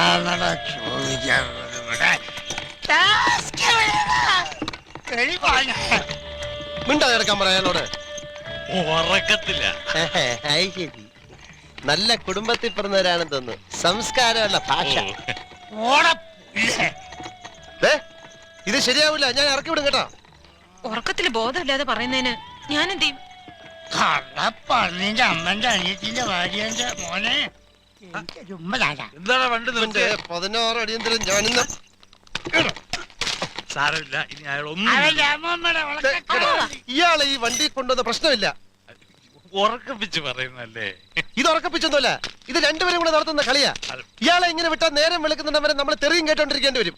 ആരാണടാ ചോദിക്കാറുള്ളത് ഇവിടെ ടാസ്ക് എവിടെയാ? എലി പാഞ്ഞ. മിണ്ടാ കിടക്കാൻ പറ അയാളോട്. ഉറക്കത്തില്ല. ശരി. നല്ല കുടുംബത്തിൽ പിറന്നവരാണെന്ന് തോന്നുന്നു സംസ്കാരമല്ല ഭാഷ. ദേ, ഇത് ശരിയാവില്ല ഞാൻ ഇറക്കി വിടും കേട്ടോ. ഉറക്കത്തിൽ ബോധമില്ലാതെ പറയുന്നതിന് ഞാൻ എന്ത് ചെയ്യും കള്ളപ്പന്നിന്റെ അമ്മന്റെ അനിയത്തിന്റെ ഭാര്യന്റെ മോനെ. എന്താണ് വണ്ടി നിർത്തി പതിനാറ് അടിയന്തരം ഞാനിന്ന്? സാരമില്ല ഇനി അയാൾ ഒന്നും. ഇയാളെ ഈ വണ്ടി കൊണ്ടുവന്ന പ്രശ്നമില്ല. ഉറക്കപ്പിച്ച് പറയുന്നല്ലേ ഇത് ഉറക്കപ്പിച്ചൊന്നുമല്ല. ഇത് രണ്ടുപേരും കൂടെ നടത്തുന്ന കളിയാ. ഇയാളെ ഇങ്ങനെ വിട്ടാൽ നേരം വെളുക്കുന്നുണ്ടവരെ നമ്മൾ തെറിയും കേട്ടോണ്ടിരിക്കേണ്ടി വരും.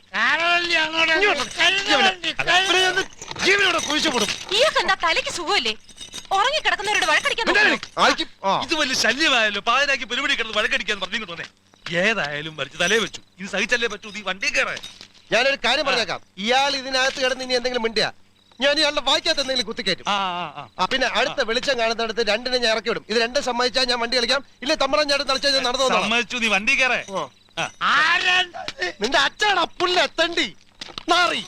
കഴുത. കുഴിച്ചു കൊടുക്കും ഇയാൾക്ക് എന്താ തലയ്ക്ക് സുഖമില്ലേ? ഉറങ്ങി കിടക്കുന്നവരോട് വഴക്കടിക്കാൻ നോക്കുമോ? ആയിക്കും ആ ഇത് വലിയ ശല്യമായാലോ പാതിരാക്കി പെരുപടി കിടന്ന് വഴക്കടിക്കാന്ന് പറഞ്ഞു തോന്നേ ഏതായാലും വലിച്ചു തലേ വെച്ചു. ഇത് സഹിച്ചല്ലേ പറ്റൂ? നീ വണ്ടി കയറേ. ഞാനൊരു കാര്യം പറഞ്ഞേക്കാം. ഇയാൾ ഇതിനകത്ത് കിടന്ന് ഇനി എന്തെങ്കിലും മിണ്ടിയ? ഞാൻ ഇയാളുടെ വായിക്കാത്ത എന്തെങ്കിലും കുത്തിക്കയറ്റും. പിന്നെ അടുത്ത വെളിച്ചം കാണുന്നിടത്ത് രണ്ടിനെ ഞാൻ ഇറക്കി വിടും. ഇത് രണ്ടും സമ്മതിച്ചാൽ ഞാൻ വണ്ടി കളിക്കാം? ഇല്ല തമ്മറം ഞാൻ തളിച്ചാൽ ഞാൻ നടന്നു. സമ്മതിച്ചു. നീ വണ്ടി കയറേ? നിന്റെ അച്ഛനാണ് അപ്പുള്ള എത്തണ്ടി. നാറി.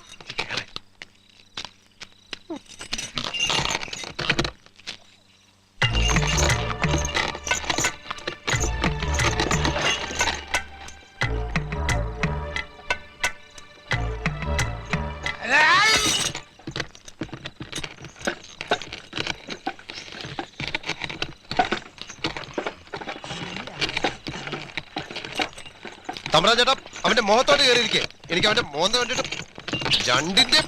തമ്പ്രാൻ ചേട്ടാ അവന്റെ മുഖത്തോട്ട് കയറിയിരിക്കേ. എനിക്ക് അവന്റെ മോന്ത കണ്ടിട്ട് രണ്ടിന്റെ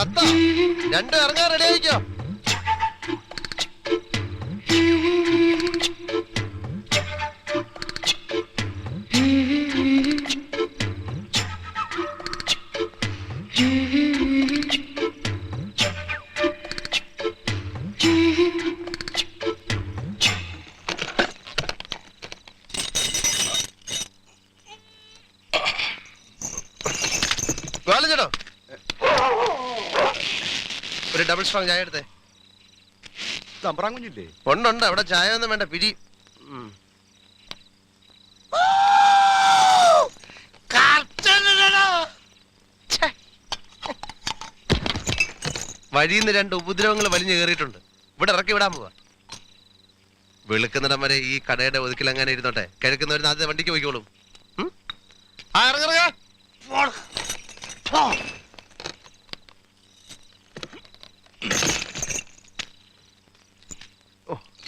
ചത്ത. രണ്ട് ഇറങ്ങാൻ റെഡി ആയിക്കോ. വേല ചേട്ടോ ഒരു ഡബിൾ സ്ട്രോങ് ചായ എടുത്തേ. തമ്പ്രാൻ കുഞ്ഞില്ലേ ഉണ്ടുണ്ട് അവിടെ ചായ ഒന്നും വേണ്ട പിരി വഴിയിൽ നിന്ന് വഴിയിൽ രണ്ട് ഉപദ്രവങ്ങൾ വലിഞ്ഞു കയറിയിട്ടുണ്ട്. ഇവിടെ ഇറക്കി വിടാൻ പോവാ. വെളുക്കുന്നിടം വരെ ഈ കടയുടെ ഒതുക്കിൽ അങ്ങനെ ഇരുന്നോട്ടെ? കിഴക്കുന്നവരുന്ന് ആദ്യത്തെ വണ്ടിക്ക് പോയിക്കോളും? ആ ഇറങ്ങിറങ്ങ പോ-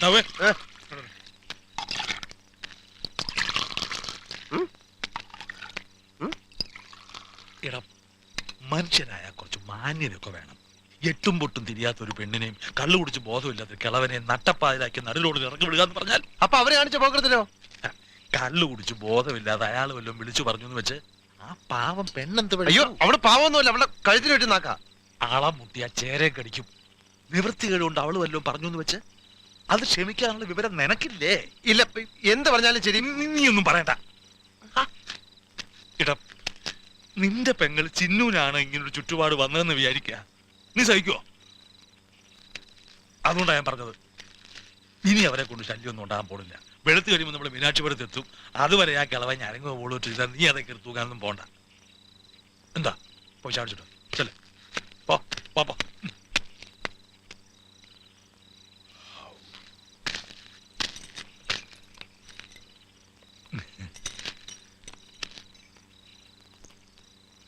പോ. നവേ എടാ മനുഷ്യനായ കുറച്ച് മാന്യതയൊക്കെ വേണം. എട്ടും പൊട്ടും തിരിയാത്ത ഒരു പെണ്ണിനെയും കള്ളു കുടിച്ച് ബോധമില്ലാത്ത കിളവനെ നട്ടപ്പാതിലാക്കി നടുലോട് ഇറങ്ങി വിടുക എന്ന് പറഞ്ഞാൽ? അപ്പൊ അവരെ കാണിച്ച പോകരുതല്ലോ കള്ളു കുടിച്ച് ബോധമില്ലാതെ അയാൾ വല്ലതും വിളിച്ചു പറഞ്ഞു എന്ന് വെച്ച് ആ പാവം പെണ്ണെന്ത് അയ്യോ അവൾ പാവമൊന്നുമല്ല അവളെ കഴുത്തിന് വെട്ടി നാക്കാ. ആളാ ആ ചേരെ കടിക്കും. നിവൃത്തി കേടുകൊണ്ട് അവൾ വല്ലതും പറഞ്ഞു എന്ന് വെച്ച്? അത് ക്ഷമിക്കാനുള്ള വിവരം നിനക്കില്ലേ? ഇല്ല എന്ത് പറഞ്ഞാലും ശരി നീ ഒന്നും പറയണ്ട. ഇട. നിന്റെ പെങ്ങൾ ചിന്നൂനാണ് ഇങ്ങനൊരു ചുറ്റുപാട് വന്നതെന്ന് വിചാരിക്കുക നീ സഹിക്കോ അതുകൊണ്ടാണ് ഞാൻ പറഞ്ഞത്. ഇനി അവരെ കൊണ്ട് ശല്യമൊന്നും ഉണ്ടാകാൻ പോണില്ല. വെളുത്ത് കഴിയുമ്പോൾ നമ്മൾ മീനാക്ഷിപുരത്ത് എത്തും. അതുവരെ ആ കിളവ ഞരങ്ങോ പോളോട്ട് ചെയ്താൽ നീ അതൊക്കെ തൂക്കാനൊന്നും പോണ്ട. എന്താ? പോയി ചാടിച്ചിട്ടോ. ചെല്ലേ. പോ പോ പോ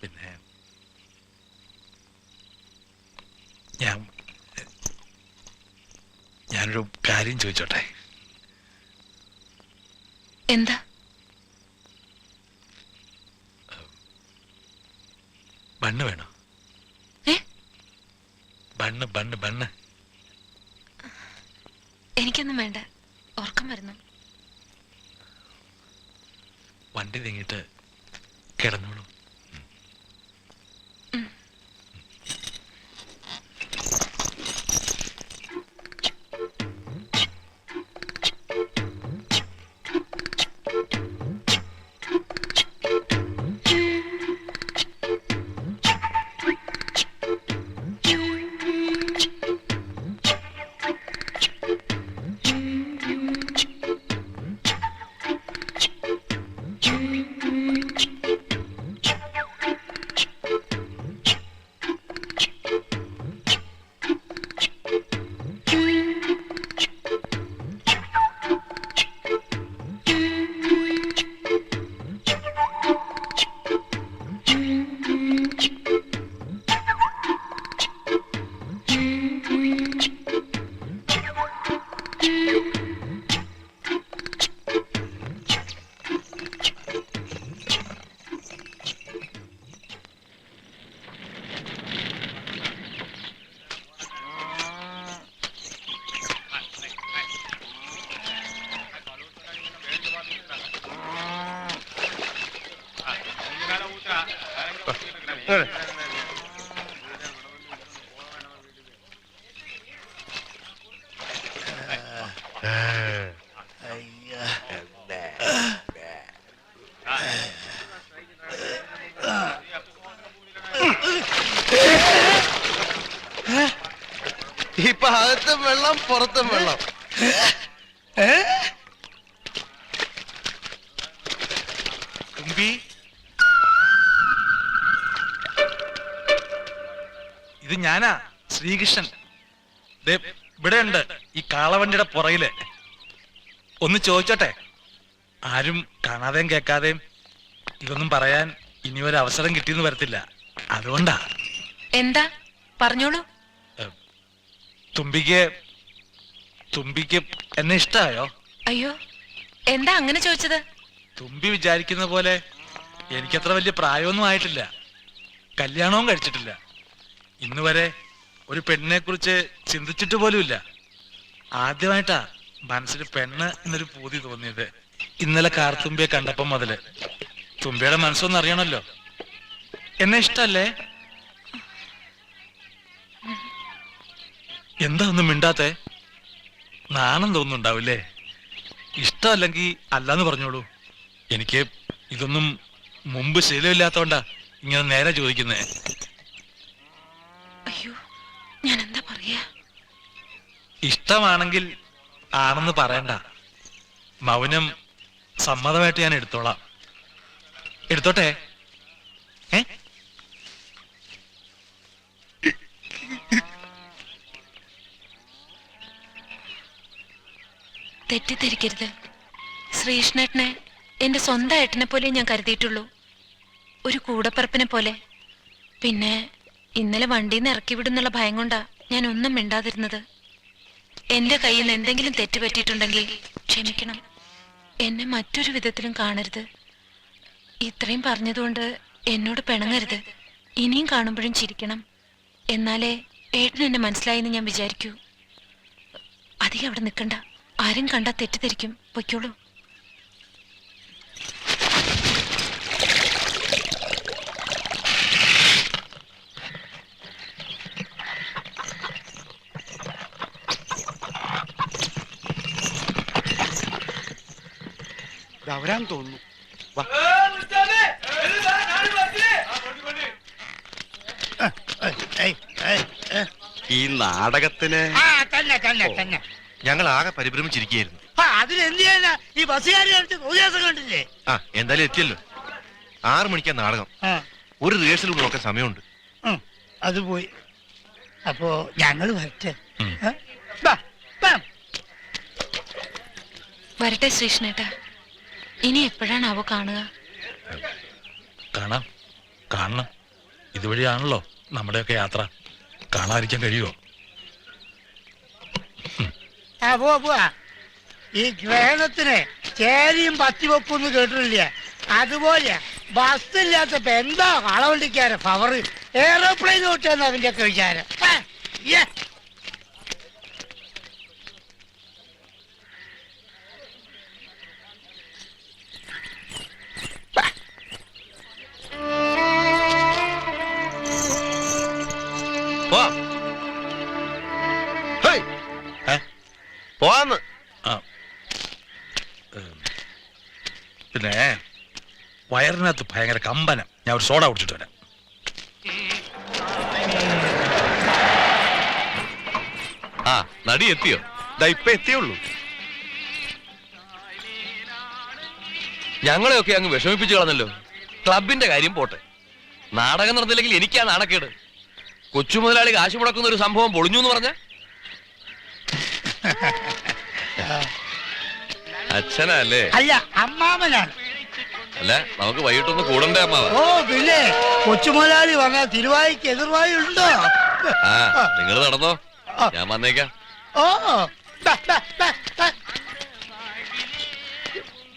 പിന്നെ ഞാൻ ഞാനൊരു കാര്യം ചോദിച്ചോട്ടെ? എന്താ? ബണ്ണ് വേണോ? Bun bun bun. എനിക്കൊന്നും വേണ്ട. ഉറക്കം വരുന്നു വണ്ടി നീങ്ങിട്ട് ഇപ്പൊ അകത്തും വെള്ളം പുറത്തും വെള്ളം. തുമ്പി ഇത് ഞാനാ ശ്രീകൃഷ്ണൻ. ദേ ഇവിടെ ഉണ്ട് ഈ കാളവണ്ടിയുടെ പുറയിൽ. ഒന്ന് ചോദിച്ചോട്ടെ? ആരും കാണാതെയും കേൾക്കാതെയും ഇതൊന്നും പറയാൻ ഇനി ഒരു അവസരം കിട്ടിയെന്ന് വരത്തില്ല. അതുകൊണ്ടാ. എന്താ? പറഞ്ഞോളൂ. തുമ്പിക്ക് തുമ്പിക്ക് എന്നെ ഇഷ്ടായോ? അയ്യോ എന്താ അങ്ങനെ ചോദിച്ചത്? തുമ്പി വിചാരിക്കുന്ന പോലെ എനിക്കത്ര വലിയ പ്രായമൊന്നും ആയിട്ടില്ല. കല്യാണവും കഴിച്ചിട്ടില്ല. ഇന്ന് വരെ ഒരു പെണ്ണിനെ കുറിച്ച് ചിന്തിച്ചിട്ട് പോലുമില്ല. ആദ്യമായിട്ടാ മനസ്സിൽ പെണ്ണ് എന്നൊരു പൂതി തോന്നിയത്. ഇന്നലെ കാർത്തുമ്പിയെ കണ്ടപ്പം മുതൽ. തുമ്പിയുടെ മനസ്സൊന്നും അറിയണല്ലോ എന്നെ ഇഷ്ടല്ലേ? എന്താ ഒന്നും മിണ്ടാത്തെ? നാണം തോന്നുന്നുണ്ടാവില്ലേ? ഇഷ്ടമല്ലെങ്കിൽ അല്ലാന്ന് പറഞ്ഞോളൂ. എനിക്ക് ഇതൊന്നും മുമ്പ് ശീലമില്ലാത്തോണ്ടാ ഇങ്ങനെ നേരെ ചോദിക്കുന്നേ. അയ്യോ ഞാൻ എന്താ പറയാ? ഇഷ്ടമാണെങ്കിൽ ആണെന്ന് പറയണ്ട. മൗനം സമ്മതമായിട്ട് ഞാൻ എടുത്തോളാം. എടുത്തോട്ടെ? ഏ? തെറ്റിദ്ധരിക്കരുത്. ശ്രീകൃഷ്ണേട്ടനെ എന്റെ സ്വന്തം ഏട്ടനെ പോലെ ഞാൻ കരുതിയിട്ടുള്ളൂ. ഒരു കൂടപ്പറപ്പിനെ പോലെ പിന്നെ ഇന്നലെ വണ്ടിയിൽ നിന്ന് ഇറക്കി വിടുന്നുള്ള ഭയം കൊണ്ടാ ഞാൻ ഒന്നും മിണ്ടാതിരുന്നത്. എന്റെ കയ്യിൽ നിന്ന് എന്തെങ്കിലും തെറ്റ് പറ്റിയിട്ടുണ്ടെങ്കിൽ ക്ഷമിക്കണം. എന്നെ മറ്റൊരു വിധത്തിലും കാണരുത്. ഇത്രയും പറഞ്ഞതുകൊണ്ട് എന്നോട് പിണങ്ങരുത്. ഇനിയും കാണുമ്പോഴും ചിരിക്കണം. എന്നാലേ ഏട്ടൻ എന്നെ മനസ്സിലായെന്ന് ഞാൻ വിചാരിക്കൂ. അധികം അവിടെ നിൽക്കണ്ട ആരും കണ്ടാൽ തെറ്റിദ്ധരിക്കും. പൊയ്ക്കോളൂ. അവരാൻ തോന്നുന്നു. ഈ നാടകത്തിന് ആ തന്നെ തന്നെ തന്നെ. ഞങ്ങൾ ആകെ പരിഭ്രമിച്ചിരിക്കുകയായിരുന്നു. ആ അതിനെന്ത് ചെയ്യാനാ? ഈ ബസ്സുകാർ കാണിച്ച കണ്ടില്ലേ? ആ എന്തായാലും എത്തിയല്ലോ. ആറു മണിക്കാ നാടകം. ഒരു റിഹേഴ്സൽ കൂടെ നോക്കാൻ സമയമുണ്ട്. അത് പോയി. അപ്പോ ഞങ്ങൾ വരട്ടെ. വരട്ടെ ശ്രീഷ്ണേട്ടാ ഇനി എപ്പോഴാണ് അവ കാണുക? കാണാം. കാണണം. ഇതുവഴിയാണല്ലോ നമ്മുടെയൊക്കെ യാത്ര. കാണാതിരിക്കാൻ കഴിയുമോ? ആ പോവാ പോവാ. ഈ ഗ്രഹണത്തിന് ചേരിയും പത്തിവെപ്പും ഒന്നും കേട്ടിട്ടില്ല. അതുപോലെ ബസ് ഇല്ലാത്തപ്പ എന്താ കളവണ്ടിക്കാരെ പവർ എയറോപ്ലെയിൻ കൂട്ടിയെന്ന് അതിന്റെയൊക്കെ ഒക്കെ വിചാരം ഏ? പോവാന്ന്. പിന്നെ വയറിനകത്ത് ഭയങ്കര കമ്പനം. ഞാൻ ഒരു സോഡ കുടിച്ചിട്ട് വരാം. ആ നടി എത്തിയോ? ദാ ഇപ്പൊ എത്തിയുള്ളൂ. ഞങ്ങളെയൊക്കെ അങ്ങ് വിഷമിപ്പിച്ചു കളഞ്ഞല്ലോ. ക്ലബിന്റെ കാര്യം പോട്ടെ. നാടകം നടന്നില്ലെങ്കിൽ എനിക്കാ നാണക്കേട്. കൊച്ചു മുതലാളി കാശ് മുടക്കുന്ന ഒരു സംഭവം പൊളിഞ്ഞു എന്ന് പറഞ്ഞ? അച്ഛനല്ലേ? അല്ല അമ്മാമനാണ്. അല്ല നമുക്ക് വൈകിട്ടൊന്ന് കൂടണ്ടേ അമ്മാവ? ഓ പിന്നെ കൊച്ചുമുതലാളി പറഞ്ഞ തിരുവായിക്ക് എതിർവായി ഉണ്ടോ? ആ നിങ്ങൾ നടന്നോ. ഞാൻ വന്നേക്കാം. ഓ.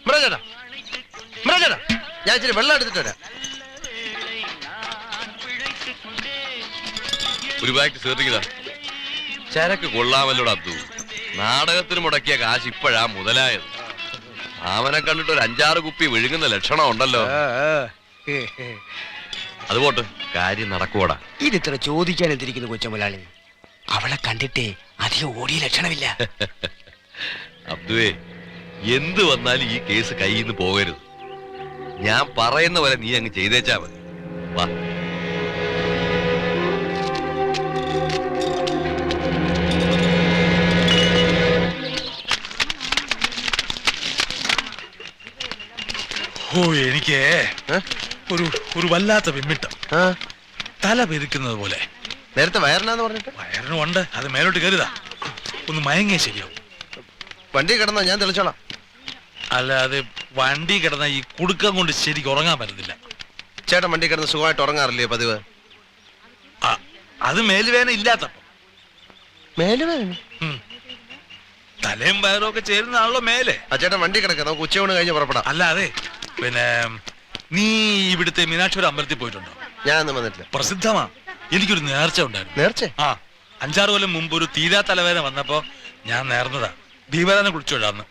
മൃഗേട്ടാ മൃഗേട്ടാ ഞാൻ ഇച്ചിരി വെള്ളം എടുത്തിട്ട് വരാം. ഒരു ബാഗ് സീർട്ടിക്കതാ ചരക്ക് കൊള്ളാമല്ലോട് അബ്ദു. നാടകത്തിന് മുടക്കിയ കാശ് ഇപ്പോഴാ മുതലായത്. അവനെ കണ്ടിട്ട് ഒരു അഞ്ചാറ് കുപ്പി വിഴുങ്ങുന്ന ലക്ഷണം ഉണ്ടല്ലോ. അത് പോട്ട് കാര്യം നടക്കുവാടാ. ഇതിത്ര ചോദിക്കാൻ എന്തിരിക്കുന്നു കൊച്ചമുലാളി അവളെ കണ്ടിട്ടേ അധികം ഓടിയ ലക്ഷണമില്ല. അബ്ദുവേ എന്ത് വന്നാലും ഈ കേസ് കയ്യിൽ നിന്ന് പോകരുത്. ഞാൻ പറയുന്ന പോലെ നീ അങ്ങ് ചെയ്തേച്ചാ മതി. വാ. ഓ എനിക്ക് ഒരു ഒരു വല്ലാത്ത വിമ്മിട്ടം ആ? തല പെരുക്കുന്നത് പോലെ. നേരത്തെ വയറിനാന്ന് പറഞ്ഞിട്ട്? വയറിനും ഉണ്ട്. അത് മേലോട്ട് കരുതാ ഒന്ന് മയങ്ങിയ ശരിയാവും. വണ്ടി കിടന്നോ? ഞാൻ തെളിച്ചോളാം. അല്ല അത് വണ്ടി കിടന്ന ഈ കുടുക്കം കൊണ്ട് ശരിക്കും ഉറങ്ങാൻ പറ്റത്തില്ല. ചേട്ടൻ വണ്ടി കിടന്ന് സുഖമായിട്ട് ഉറങ്ങാറില്ലേ പതിവ്? ആ, അത് മേലുവേന ഇല്ലാത്തപ്പം. മേലുവേദന? ഉം. തലയും വയറും ഒക്കെ ചേരുന്നതാണല്ലോ മേലെ. ആ ചേട്ടൻ വണ്ടി കിടക്കാം. നമുക്ക് ഉച്ചയൂണ് കഴിഞ്ഞ് പുറപ്പെടാം. അല്ലാതെ പിന്നെ നീ ഇവിടുത്തെ മീനാക്ഷി അമ്പലത്തിൽ പോയിട്ടുണ്ടോ? ഞാനൊന്നും വന്നിട്ടില്ല. പ്രസിദ്ധമാ. എനിക്കൊരു നേർച്ച ഉണ്ടായിരുന്നു. നേർച്ച? ആ അഞ്ചാറ് കൊല്ലം മുമ്പ് ഒരു തീരാ തലവേദന വന്നപ്പോ ഞാൻ നേർന്നതാ. ദീപാരാധന കുളിച്ചോടാന്ന്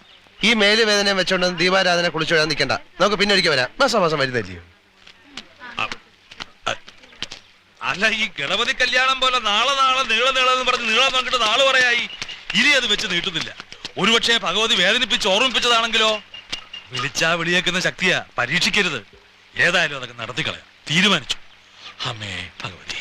ഈ മേലുവേദനയും വെച്ചോണ്ട് ദീപാരാധന കുളിച്ചോഴാൻ നിക്കണ്ട. നിൽക്കണ്ട നമുക്ക് പിന്നെ ഒരിക്കൽ വരാം. മാസം മാസം വരുന്നില്ലയോ അല്ല ഈ ഗണപതി കല്യാണം പോലെ നാളെ നാളെ നീള നീളെന്ന് പറഞ്ഞ് നീളം നോക്കിട്ട് നാൾ പറയായി ഇനി അത് വെച്ച് നീട്ടുന്നില്ല. ഒരുപക്ഷെ ഭഗവതി വേദനിപ്പിച്ച് ഓർമ്മിപ്പിച്ചതാണെങ്കിലോ? വിളിച്ചാ വിളിയേക്കുന്ന ശക്തിയാ പരീക്ഷിക്കരുത്. ഏതായാലും അതൊക്കെ നടത്തിക്കളയാം. തീരുമാനിച്ചു. അമ്മേ ഭഗവതി.